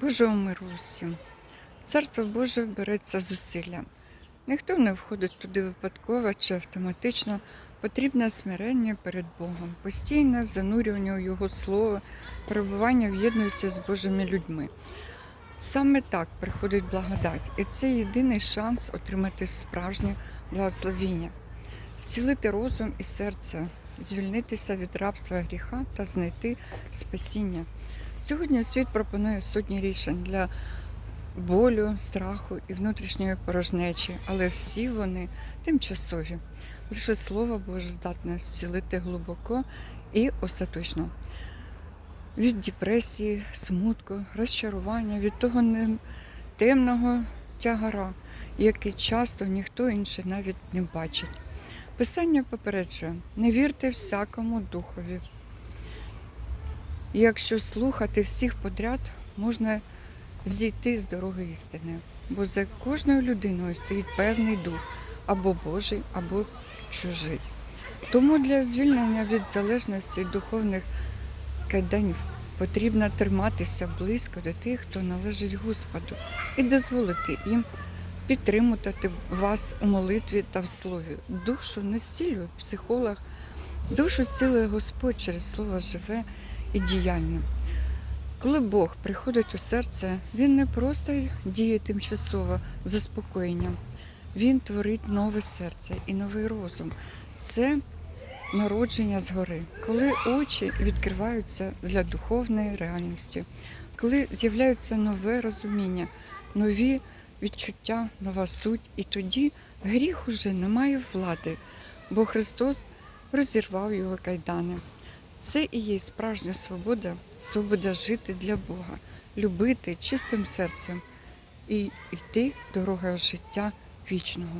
Божого миру усім. Царство Боже береться зусиллям. Ніхто не входить туди випадково чи автоматично. Потрібне смирення перед Богом, постійне занурювання у Його Слово, перебування в єдності з Божими людьми. Саме так приходить благодать, і це єдиний шанс отримати справжнє благословіння, зцілити розум і серце, звільнитися від рабства гріха та знайти спасіння. Сьогодні світ пропонує сотні рішень для болю, страху і внутрішньої порожнечі, але всі вони тимчасові. Лише Слово Боже здатне зцілити глибоко і остаточно. Від депресії, смутку, розчарування, від того темного тягара, який часто ніхто інший навіть не бачить. Писання попереджує: не вірте всякому духові. Якщо слухати всіх подряд, можна зійти з дороги істини, бо за кожною людиною стоїть певний дух або Божий, або чужий. Тому для звільнення від залежності духовних кайданів потрібно триматися близько до тих, хто належить Господу, і дозволити їм підтримувати вас у молитві та в слові. Душу не зцілює психолог, душу зцілює Господь через слово живе і діяльне. Коли Бог приходить у серце, Він не просто діє тимчасово заспокоєнням, Він творить нове серце і новий розум. Це народження згори, коли очі відкриваються для духовної реальності, коли з'являється нове розуміння, нові відчуття, нова суть, і тоді гріх уже не має влади, бо Христос розірвав його кайдани. Це і є справжня свобода, свобода жити для Бога, любити чистим серцем і йти дорогою життя вічного.